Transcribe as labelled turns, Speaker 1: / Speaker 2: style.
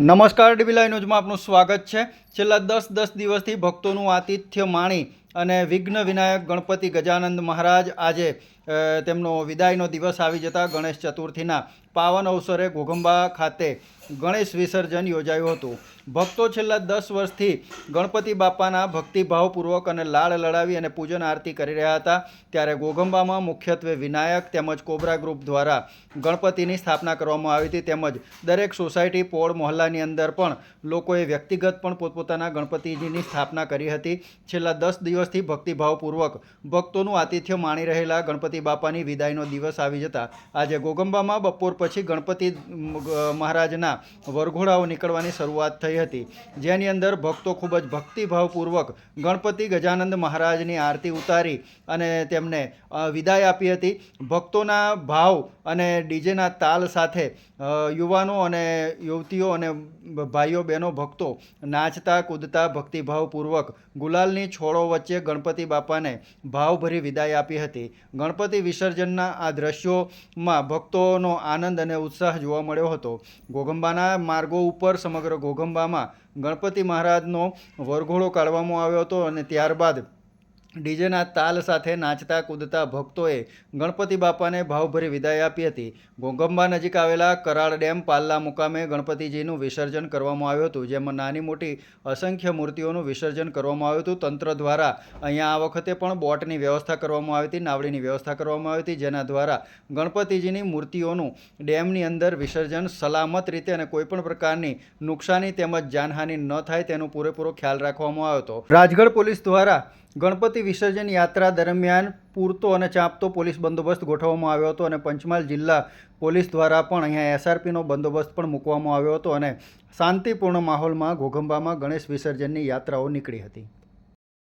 Speaker 1: નમસ્કાર ડીબીલાઈ ન્યૂઝમાં આપનું સ્વાગત છે. છેલ્લા દસ દસ દિવસથી ભક્તોનું આતિથ્ય માણી અને વિઘ્ન વિનાયક ગણપતિ ગજાનંદ મહારાજ આજે તેમનો વિદાયનો દિવસ આવી જતા ગણેશ ચતુર્થીના પાવન અવસરે ઘોઘંબા ખાતે ગણેશ વિસર્જન યોજાયું હતું. ભક્તો છેલ્લા દસ વર્ષથી ગણપતિ બાપાના ભક્તિભાવપૂર્વક અને લાળ લડાવી અને પૂજન આરતી કરી રહ્યા હતા. ત્યારે ઘોઘંબામાં મુખ્યત્વે વિનાયક તેમજ કોબરા ગ્રુપ દ્વારા ગણપતિની સ્થાપના કરવામાં આવી હતી. તેમજ દરેક સોસાયટી, પોળ, મહોલ્લાની અંદર પણ લોકોએ વ્યક્તિગત પણ પોતપોતાના ગણપતિજીની સ્થાપના કરી હતી. છેલ્લા દસ દિવસથી ભક્તિભાવપૂર્વક ભક્તોનું આતિથ્ય માણી રહેલા ગણપતિ બાપાની વિદાયનો દિવસ આવી જતા આજે ગોગંબામાં બપોર પછી ગણપતિ મહારાજના વરઘોડાઓ નીકળવાની શરૂઆત થઈ હતી. જેની અંદર ભક્તો ખૂબ જ ભક્તિભાવપૂર્વક ગણપતિ ગજાનંદ મહારાજની આરતી ઉતારી અને તેમને વિદાય આપી હતી. ભક્તોના ભાવ અને ડીજેના તાલ સાથે યુવાનો અને યુવતીઓ અને ભાઈઓ બહેનો ભક્તો નાચતા, કૂદતા ભક્તિભાવપૂર્વક ગુલાલની છોડો વચ્ચે ગણપતિ બાપાને ભાવભરી વિદાય આપી હતી. ગણપતિ વિસર્જનના આ દ્રશ્યોમાં ભક્તોનો આનંદ અને ઉત્સાહ જોવા મળ્યો હતો. ગોગંબાના માર્ગો ઉપર સમગ્ર ગોગંબામાં ગણપતિ મહારાજનો વરઘોડો કાઢવામાં આવ્યો હતો અને ત્યારબાદ ડીજેના તાલ સાથે નાચતા કૂદતા ભક્તોએ ગણપતિ બાપાને ભાવભરી વિદાય આપી હતી. ઘોંગંબા નજીક આવેલા કરાળ ડેમ પાલ્લા મુકામે ગણપતિજીનું વિસર્જન કરવામાં આવ્યું હતું, જેમાં નાની મોટી અસંખ્ય મૂર્તિઓનું વિસર્જન કરવામાં આવ્યું હતું. તંત્ર દ્વારા અહીંયા આ વખતે પણ બોટની વ્યવસ્થા કરવામાં આવી હતી, નાવડીની વ્યવસ્થા કરવામાં આવી હતી, જેના દ્વારા ગણપતિજીની મૂર્તિઓનું ડેમની અંદર વિસર્જન સલામત રીતે અને કોઈપણ પ્રકારની નુકસાની તેમજ જાનહાનિ ન થાય તેનો પૂરેપૂરો ખ્યાલ રાખવામાં આવ્યો હતો. રાજગઢ પોલીસ દ્વારા ગણપતિ વિસર્જન યાત્રા દરમિયાન પૂરતો અને ચાંપતો પોલીસ બંદોબસ્ત ગોઠવવામાં આવ્યો હતો અને પંચમહાલ જિલ્લા પોલીસ દ્વારા પણ અહીંયા એસઆરપીનો બંદોબસ્ત પણ મૂકવામાં આવ્યો હતો અને શાંતિપૂર્ણ માહોલમાં ઘોઘંબામાં ગણેશ વિસર્જનની યાત્રાઓ નીકળી હતી.